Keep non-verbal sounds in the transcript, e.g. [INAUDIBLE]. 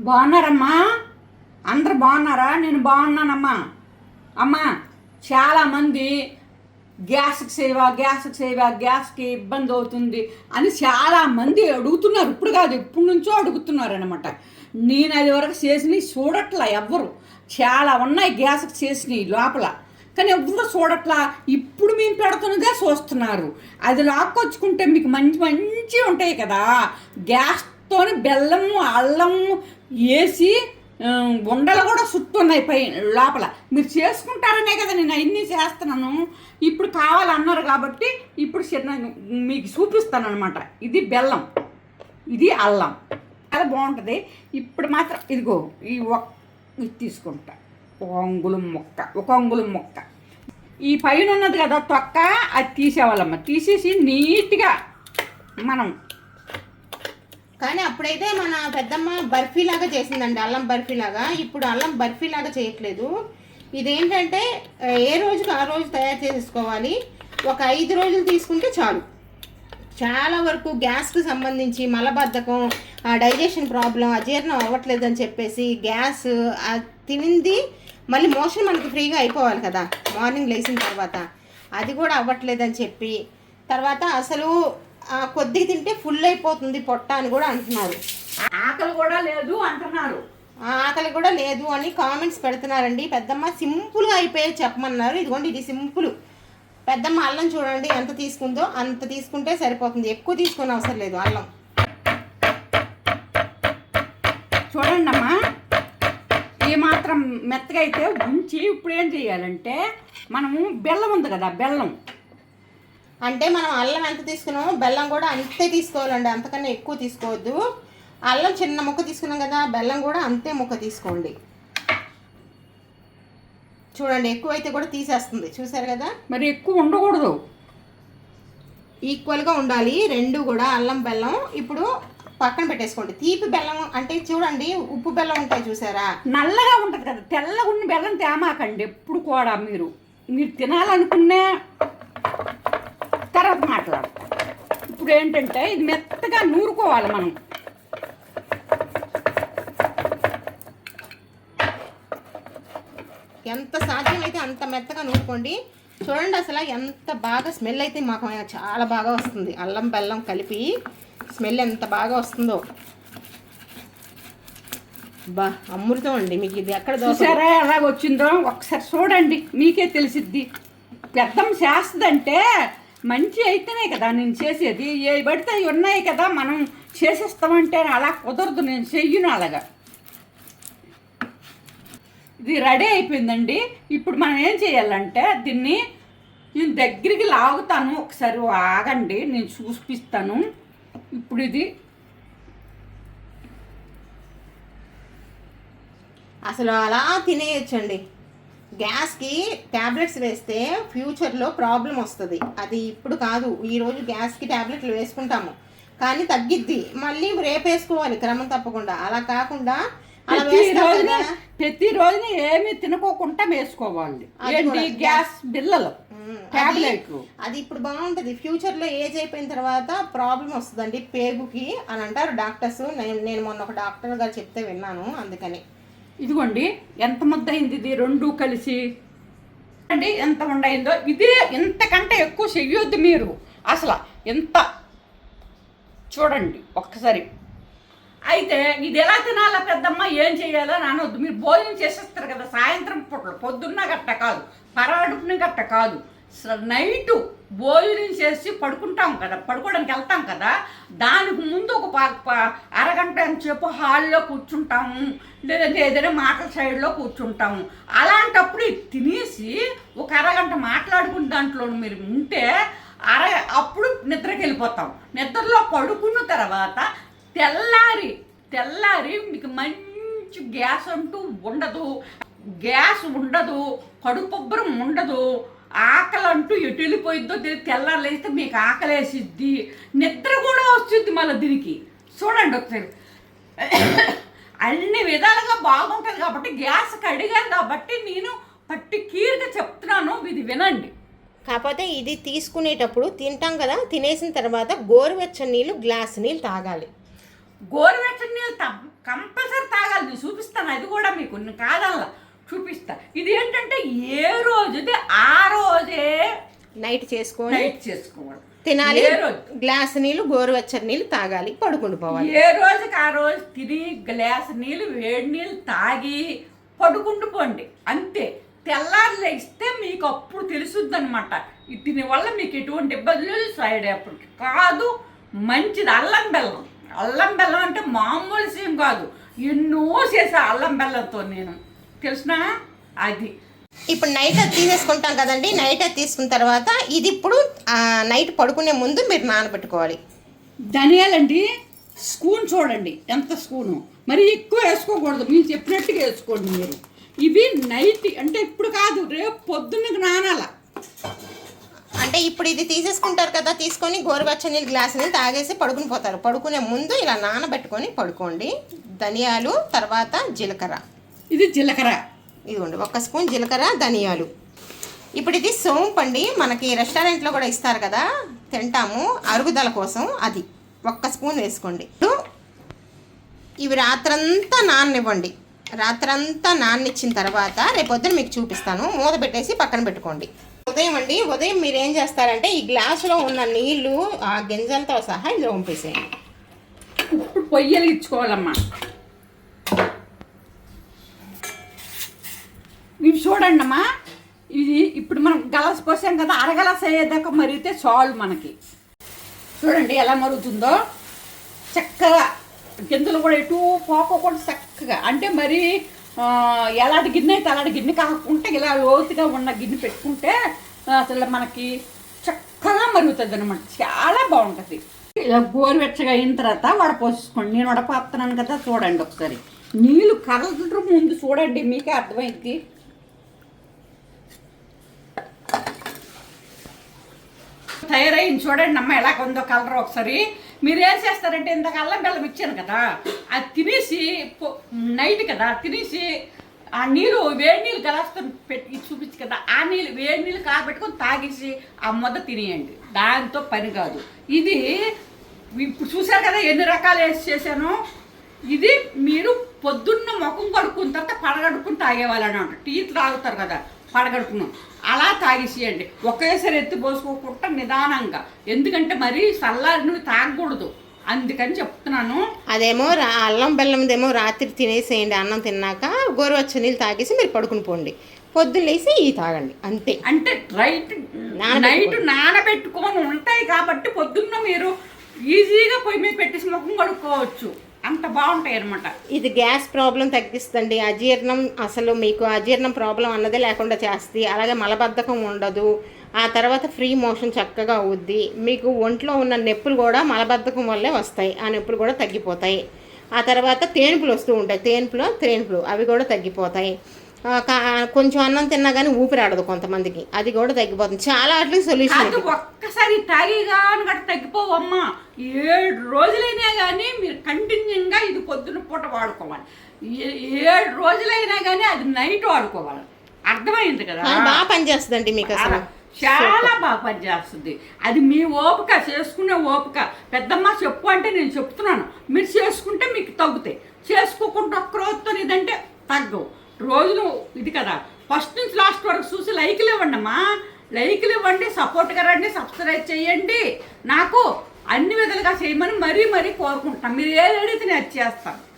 బాగున్నారమ్మా? అందరు బాగున్నారా? నేను బాగున్నానమ్మా. అమ్మా చాలామంది గ్యాస్కి సేవా గ్యాస్కి సేవా గ్యాస్కి ఇబ్బంది అవుతుంది అని చాలామంది అడుగుతున్నారు. ఇప్పుడు కాదు ఎప్పటి నుంచో అడుగుతున్నారు అనమాట నేను అది వరకు చేసినవి చూడట్లా ఎవ్వరు. చాలా ఉన్నాయి గ్యాస్కి చేసినవి లోపల. కానీ ఎవ్వరు చూడట్లా. ఇప్పుడు మేము పెడుతున్నదే చూస్తున్నారు. అది లాక్కొచ్చుకుంటే మీకు మంచి మంచి ఉంటాయి కదా. గ్యాస్ మొత్తం బెల్లము అల్లము వేసి ఉండలు కూడా చుట్టున్నాయి పై లోపల. మీరు చేసుకుంటారనే కదా నేను అన్నీ చేస్తున్నాను. ఇప్పుడు కావాలన్నారు కాబట్టి ఇప్పుడు చిన్న మీకు చూపిస్తాను అనమాట ఇది బెల్లం. ఇది అల్లం. చాలా బాగుంటుంది. ఇప్పుడు మాత్రం ఇదిగో ఈ ఒక్ ఇది తీసుకుంటా. ఒక అంగుళం మొక్క ఒక అంగుళం మొక్క. ఈ పైన ఉన్నది కదా తొక్క అది తీసేవాళ్ళమ్మ. తీసేసి నీట్గా మనం కానీ అప్పుడైతే మన పెద్దమ్మ బర్ఫీ లాగా చేసిందండి అల్లం బర్ఫీ లాగా. ఇప్పుడు అల్లం బర్ఫీ లాగా చేయట్లేదు. ఇదేంటంటే ఏ రోజుకి ఆ రోజు తయారు చేసుకోవాలి ఒక ఐదు రోజులు తీసుకుంటే చాలు. చాలా వరకు గ్యాస్కి సంబంధించి మలబద్ధకం ఆ డైజెషన్ ప్రాబ్లం అజీర్ణం అవ్వట్లేదు అని చెప్పేసి గ్యాస్ తినింది మళ్ళీ మోషన్ మనకి ఫ్రీగా అయిపోవాలి కదా మార్నింగ్ లేచిన తర్వాత. అది కూడా అవ్వట్లేదని చెప్పి తర్వాత అసలు కొద్దిగా తింటే ఫుల్ అయిపోతుంది పొట్ట అని కూడా అంటున్నారు. ఆకలి కూడా లేదు అంటున్నారు. ఆకలి కూడా లేదు అని కామెంట్స్ పెడుతున్నారండి. పెద్దమ్మ సింపుల్గా అయిపోయి చెప్పమన్నారు. ఇదిగోండి ఇది సింపుల్ పెద్దమ్మ అల్లం చూడండి ఎంత తీసుకుందో అంత తీసుకుంటే సరిపోతుంది. ఎక్కువ తీసుకునే అవసరం లేదు అల్లం. చూడండి అమ్మా ఈ మాత్రం మెత్తగా అయితే ఉంచి ఇప్పుడు ఏం చేయాలంటే మనము బెల్లం ఉంది కదా బెల్లం. అంటే మనం అల్లం ఎంత తీసుకున్నామో బెల్లం కూడా అంతే తీసుకోవాలండి అంతకన్నా ఎక్కువ తీసుకోవద్దు. అల్లం చిన్న ముక్క తీసుకున్నాం కదా బెల్లం కూడా అంతే ముక్క తీసుకోండి. చూడండి ఎక్కువైతే కూడా తీసేస్తుంది చూసారు కదా? మరి ఎక్కువ ఉండకూడదు. ఈక్వల్గా ఉండాలి రెండు కూడా అల్లం బెల్లం. ఇప్పుడు పక్కన పెట్టేసుకోండి. తీపి బెల్లం అంటే చూడండి ఉప్పు బెల్లం ఉంటాయి చూసారా? నల్లగా ఉంటుంది కదా తెల్లగా ఉన్న బెల్లం తేమాకండి ఎప్పుడు కూడా మీరు. మీరు తినాలనుకునే తర్వాత మాట్లాడు ఇప్పుడు ఏంటంటే ఇది మెత్తగా నూరుకోవాలి మనం. ఎంత సాధ్యమైతే అంత మెత్తగా నూరుకోండి. చూడండి అసలు ఎంత బాగా స్మెల్ అయితే మాకు చాలా బాగా వస్తుంది. అల్లం బెల్లం కలిపి స్మెల్ ఎంత బాగా వస్తుందో. బా అమృతం అండి మీకు ఇది ఎక్కడ చూసారా ఎలాగ వచ్చిందో ఒకసారి చూడండి మీకే తెలిసిద్ది. పెద్దం చేస్తుందంటే మంచి అయితేనే కదా నేను చేసేది. ఏ పడితే అవి ఉన్నాయి కదా మనం చేసేస్తామంటే అలా కుదరదు. నేను చెయ్యను అలాగా. ఇది రెడీ అయిపోయిందండి. ఇప్పుడు మనం ఏం చేయాలంటే దీన్ని నేను దగ్గరికి లాగుతాను. ఒకసారి ఆగండి నేను చూపిస్తాను. ఇప్పుడు ఇది అసలు అలా తినేయచ్చండి. గ్యాస్కి ట్యాబ్లెట్స్ వేస్తే ఫ్యూచర్లో ప్రాబ్లం వస్తుంది. అది ఇప్పుడు కాదు ఈరోజు గ్యాస్కి ట్యాబ్లెట్లు వేసుకుంటాము. కానీ తగ్గిద్ది. మళ్ళీ రేపు వేసుకోవాలి క్రమం తప్పకుండా. అలా కాకుండా అలా ప్రతి వేస్తాం రోజున కదా. ప్రతి రోజున ఏమి తినకోకుండా వేసుకోవాలి. ఏంటి? గ్యాస్ బిల్లలు ఉమ్, అది- ఇప్పుడు బాగుంటుంది. ఫ్యూచర్లో ఏజ్ అయిపోయిన తర్వాత ప్రాబ్లం వస్తుందండి పేగుకి అని అంటారు డాక్టర్స్. నేను నేను మొన్న ఒక డాక్టర్ గారు చెప్తే విన్నాను అందుకని. ఇదిగోండి ఎంత ముద్ద అయింది ఇది? రెండు కలిసి. అండి ఎంత ఉండయిందో ఇదే ఇంతకంటే ఎక్కువ చెయ్యొద్దు మీరు. అసలు ఎంత? చూడండి ఒక్కసారి. అయితే ఇది ఎలా తినాలా పెద్దమ్మ? ఏం చేయాలో అని అనొద్దు. మీరు భోజనం చేసేస్తారు కదా సాయంత్రం పూటలు పొద్దున్న గట్ట కాదు. పరాడుపున గట్ట కాదు. నైటు భోజనం చేసి పడుకుంటాం కదా పడుకోవడానికి వెళ్తాం కదా దానికి ముందు ఒక అర ప- చెప్పు హాల్లో కూర్చుంటాము. లేదంటే ఏదైనా మాటల సైడ్లో కూర్చుంటాము. అలాంటప్పుడు తినేసి ఒక అరగంట మాట్లాడుకున్న దాంట్లో మీరు ఉంటే అర అప్పుడు నిద్రకి వెళ్ళిపోతాం నిద్రలో పడుకున్న తర్వాత తెల్లారి తెల్లారి మీకు మంచి గ్యాస్ అంటూ ఉండదు. గ్యాస్ ఉండదు కడుపుబ్బరం ఉండదు. ఆకలి అంటూ ఎటు వెళ్ళిపోయిద్దో తెలియదు. లేస్తే మీకు ఆకలేసిద్ది నిద్ర కూడా వస్తుంది మళ్ళీ దీనికి. చూడండి ఒకసారి. [LAUGHS] అన్ని విధాలుగా బాగుంటుంది కాబట్టి గ్యాస్ కడిగాను కాబట్టి నేను పర్టిక్యూర్గా చెప్తున్నాను ఇది వినండి. కాకపోతే ఇది తీసుకునేటప్పుడు తింటాం కదా తినేసిన తర్వాత గోరువెచ్చని నీళ్ళు గ్లాస్ నీళ్ళు తాగాలి. గోరువెచ్చని నీళ్ళు కంపల్సరీ తాగాలి నేను చూపిస్తాను అది కూడా మీకు కాదల్లా చూపిస్తా. ఇది ఏంటంటే ఏ రోజుది? ఆ రోజే నైట్ చేసుకొని నైట్ చేసుకోవడం. తినాలి. ఏ రోజు? గ్లాస్ నీళ్ళు గోరువెచ్చని నీళ్ళు తాగాలి పడుకుని పోవాలి. ఏ రోజుకి ఆ రోజు తిని గ్లాస్ నీళ్ళు వేడి నీళ్ళు తాగి పడుకుంటూ పోండి. అంతే. తెల్లారి లేస్తే మీకు అప్పుడు తెలుసుద్ది అనమాట దీని వల్ల మీకు ఎటువంటి ఇబ్బందులు సైడ్ ఎఫెక్ట్ కాదు. మంచిది అల్లం బెల్లం. అల్లం బెల్లం అంటే మామూలు విషయం కాదు. ఎన్నో చేసా అల్లం బెల్లంతో నేను. తెలిసిన? అది. ఇప్పుడు నైట్ అది తీసేసుకుంటాం కదండి. నైట్ అది తీసుకున్న తర్వాత ఇది ఇప్పుడు నైట్ పడుకునే ముందు మీరు నానబెట్టుకోవాలి. ధనియాలండి స్పూన్ చూడండి ఎంత స్పూను. మరి ఎక్కువ వేసుకోకూడదు మీరు చెప్పినట్టుగా వేసుకోండి మీరు. ఇవి నైట్ అంటే ఇప్పుడు కాదు రేపు పొద్దున్నకి నానాల. అంటే ఇప్పుడు ఇది తీసేసుకుంటారు కదా తీసుకొని గోరువెచ్చని నీళ్ళు గ్లాస్ నీళ్ళు తాగేసి పడుకుని పోతారు. పడుకునే ముందు ఇలా నానబెట్టుకొని పడుకోండి. ధనియాలు తర్వాత జీలకర్ర. ఇది జీలకర్ర. ఇదిగోండి ఒక స్పూన్ జీలకర్ర ధనియాలు. ఇప్పుడు ఇది సోంపు అండి. మనకి రెస్టారెంట్లో కూడా ఇస్తారు కదా తింటాము. అరుగుదల కోసం అది. ఒక్క స్పూన్ వేసుకోండి. ఇవి రాత్రంతా నాననివ్వండి. రాత్రంతా నాననిచ్చిన తర్వాత రేపొద్దున మీకు చూపిస్తాను. మూత పెట్టేసి పక్కన పెట్టుకోండి. ఉదయం అండి. ఉదయం మీరు ఏం చేస్తారంటే ఈ గ్లాసులో ఉన్న నీళ్ళు ఆ గింజలతో సహా ఇందులో పంపేసేయండి ఇప్పుడు పొయ్యలు ఇచ్చుకోవాలమ్మా ఇవి చూడండి అమ్మా ఇది ఇప్పుడు మనం గలస్ పోసాం కదా అరగలస్ అయ్యేదాకా మరిగితే చాలు మనకి. చూడండి ఎలా మరుగుతుందో. చక్కగా గింజలు కూడా ఎటు పోకోకుండా చక్కగా. అంటే మరి ఎలాంటి గిన్నె అయితే అలాంటి గిన్నె కాకుండా ఇలా లోతుగా ఉన్న గిన్నె పెట్టుకుంటే అసలు మనకి చక్కగా మరుగుతుంది అనమాట చాలా బాగుంటుంది. ఇలా గోరువెచ్చగా అయిన తర్వాత వడపోసుకోండి నేను వడపోతున్నాను కదా చూడండి ఒకసారి. నీళ్ళు కలర్ ముందు చూడండి మీకే అర్థమైంది తయారయ్యింది చూడండి అమ్మ ఎలా ఉందో కలర్ ఒకసారి. మీరు ఏం చేస్తారంటే ఇంత అల్లం బెల్లం ఇచ్చాను కదా అది తినేసి నైట్ కదా తినేసి ఆ నీళ్ళు వేడి నీళ్ళు గలాస్తో పెట్టి చూపించు కదా ఆ నీళ్ళు వేడి నీళ్ళు కాబెట్టుకొని తాగేసి ఆ మొద తినేయండి. దాంతో పని కాదు. ఇది ఇప్పుడు చూసారు కదా ఎన్ని రకాలు వేసి చేశాను. ఇది మీరు పొద్దున్న ముఖం కడుక్కున్న తర్వాత పడగడుకుని తాగేవాళ్ళని అంట టీ తాగుతారు కదా. పడగడుకును అలా తాగేసేయండి. ఒకేసారి ఎత్తి పోసుకోకుండా నిదానంగా. ఎందుకంటే మరీ చల్లారినవి తాగకూడదు. అందుకని చెప్తున్నాను. అదేమో అల్లం బెల్లందేమో రాత్రి తినేసేయండి అన్నం తిన్నాక గోరువెచ్చని నీళ్ళు తాగేసి మీరు పడుకుని పోండి. పొద్దున్న లేసి ఇవి తాగండి అంతే. అంటే రైట్ నైట్ నానబెట్టుకొని ఉంటాయి కాబట్టి పొద్దున్న మీరు ఈజీగా పొయ్యి మీద పెట్టేసి ముఖం కడుక్కోవచ్చు. అంత బాగుంటాయి అనమాట ఇది గ్యాస్ ప్రాబ్లం తగ్గిస్తుంది అజీర్ణం అసలు మీకు అజీర్ణం ప్రాబ్లం అన్నదే లేకుండా చేస్తుంది అలాగే మలబద్ధకం ఉండదు. ఆ తర్వాత ఫ్రీ మోషన్ చక్కగా అవుద్ది. మీకు ఒంట్లో ఉన్న నొప్పులు కూడా మలబద్ధకం వల్లే వస్తాయి. ఆ నొప్పులు కూడా తగ్గిపోతాయి. ఆ తర్వాత తేనుపులు వస్తూ ఉంటాయి. తేనుపులు తేనుపులు అవి కూడా తగ్గిపోతాయి. కొంచెం అన్నం తిన్నా కానీ ఊపిరాడదు కొంతమందికి. అది కూడా తగ్గిపోతుంది. చాలా వాటికి సొల్యూషన్ ఒక్కసారి తాగిగాను గట్ట తగ్గిపోవమ్మా ఏడు రోజులైనా కానీ మీరు కంటిన్యూగా ఇది పొద్దున పూట వాడుకోవాలి. ఏడు రోజులైనా కానీ అది నైట్ వాడుకోవాలి. అర్థమైంది కదా? బాగా పనిచేస్తుందండి మీకు అసలు. చాలా బాగా పనిచేస్తుంది అది మీ ఓపిక చేసుకునే ఓపిక. పెద్దమ్మ చెప్పు అంటే నేను చెప్తున్నాను. మీరు చేసుకుంటే మీకు తగ్గుతాయి. చేసుకోకుండా ఒక్క రోజుతో ఇదంటే తగ్గవు. రోజులు ఇది కదా. ఫస్ట్ నుంచి లాస్ట్ వరకు చూసి లైక్లు ఇవ్వండి అమ్మా. లైక్లు ఇవ్వండి సపోర్ట్గా రండి సబ్స్క్రైబ్ చేయండి. నాకు అన్ని విధాలుగా చేయమని మరీ మరీ కోరుకుంటున్నాను మీరు ఏది అడిగితే నేను అది చేస్తాను.